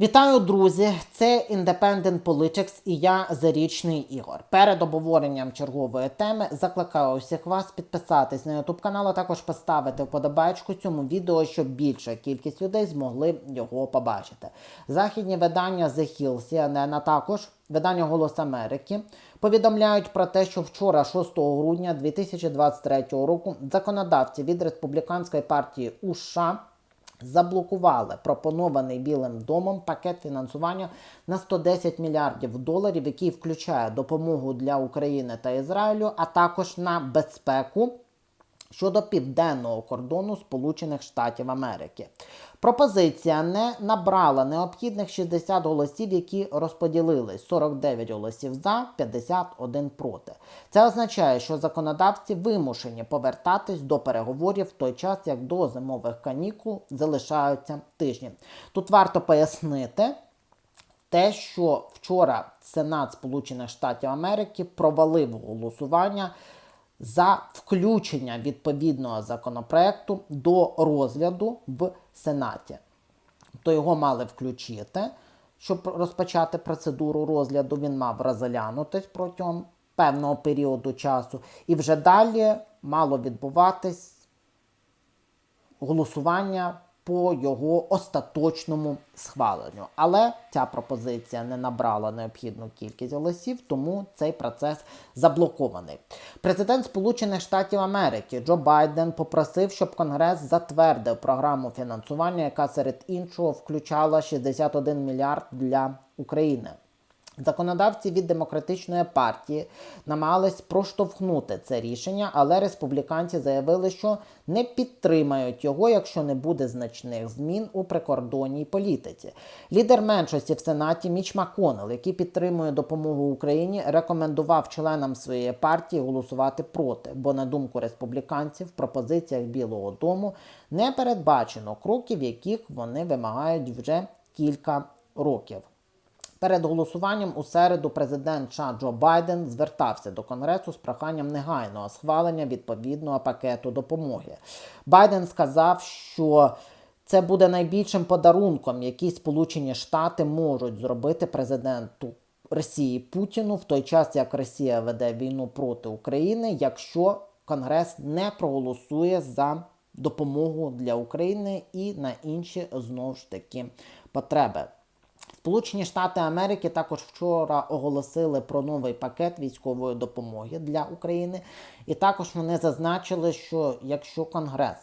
Вітаю, друзі! Це Independent Politics і я Зарічний Ігор. Перед обговоренням чергової теми закликаю усіх вас підписатись на YouTube канал, а також поставити вподобайку цьому відео, щоб більша кількість людей змогли його побачити. Західні видання The Hill, CNN, а також видання Голос Америки повідомляють про те, що вчора, 6 грудня 2023 року, законодавці від республіканської партії США заблокували пропонований Білим домом пакет фінансування на 110 мільярдів доларів, який включає допомогу для України та Ізраїлю, а також на безпеку щодо південного кордону Сполучених Штатів Америки. Пропозиція не набрала необхідних 60 голосів, які розподілились 49 голосів за, 51 проти. Це означає, що законодавці вимушені повертатись до переговорів в той час, як до зимових канікул залишаються тижні. Тут варто пояснити. Те, що вчора Сенат Сполучених Штатів Америки провалив голосування за включення відповідного законопроекту до розгляду в Сенаті. То його мали включити, щоб розпочати процедуру розгляду. Він мав розглянутись протягом певного періоду часу, і вже далі мало відбуватись голосування по його остаточному схваленню. Але ця пропозиція не набрала необхідну кількість голосів, тому цей процес заблокований. Президент Сполучених Штатів Америки Джо Байден попросив, щоб Конгрес затвердив програму фінансування, яка серед іншого включала 61 мільярд для України. Законодавці від демократичної партії намагались проштовхнути це рішення, але республіканці заявили, що не підтримають його, якщо не буде значних змін у прикордонній політиці. Лідер меншості в Сенаті Міч Маконел, який підтримує допомогу Україні, рекомендував членам своєї партії голосувати проти, бо на думку республіканців в пропозиціях Білого Дому не передбачено кроків, яких вони вимагають вже кілька років. Перед голосуванням у середу президент США Джо Байден звертався до Конгресу з проханням негайного схвалення відповідного пакету допомоги. Байден сказав, що це буде найбільшим подарунком, який Сполучені Штати можуть зробити президенту Росії Путіну в той час, як Росія веде війну проти України, якщо Конгрес не проголосує за допомогу для України і на інші знову ж таки потреби. Сполучені Штати Америки також вчора оголосили про новий пакет військової допомоги для України, і також вони зазначили, що якщо Конгрес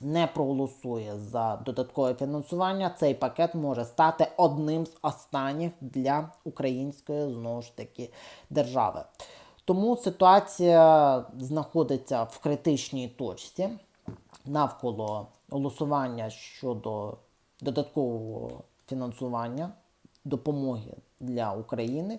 не проголосує за додаткове фінансування, цей пакет може стати одним з останніх для української знову ж таки держави. Тому ситуація знаходиться в критичній точці навколо голосування щодо додаткового фінансування допомоги для України.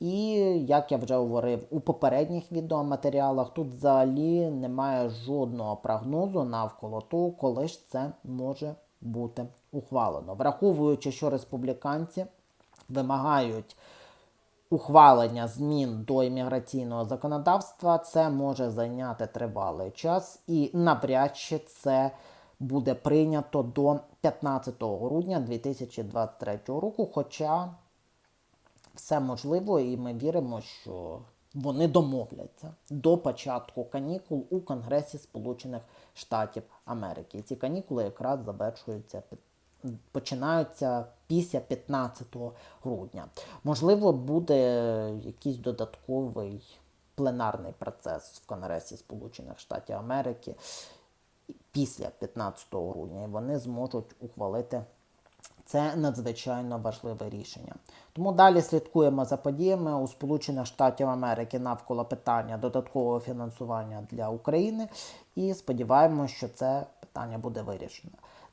І як я вже говорив у попередніх відеоматеріалах, тут взагалі немає жодного прогнозу навколо того, коли ж це може бути ухвалено. Враховуючи, що республіканці вимагають ухвалення змін до імміграційного законодавства, це може зайняти тривалий час і навряд чи це буде прийнято до 15 грудня 2023 року. Хоча все можливо, і ми віримо, що вони домовляться до початку канікул у Конгресі Сполучених Штатів Америки. Ці канікули якраз завершуються починаються після 15 грудня. Можливо, буде якийсь додатковий пленарний процес в Конгресі Сполучених Штатів Америки після 15 грудня, і вони зможуть ухвалити це надзвичайно важливе рішення. Тому далі слідкуємо за подіями у Сполучених Штатів Америки навколо питання додаткового фінансування для України і сподіваємося, що це питання буде вирішено.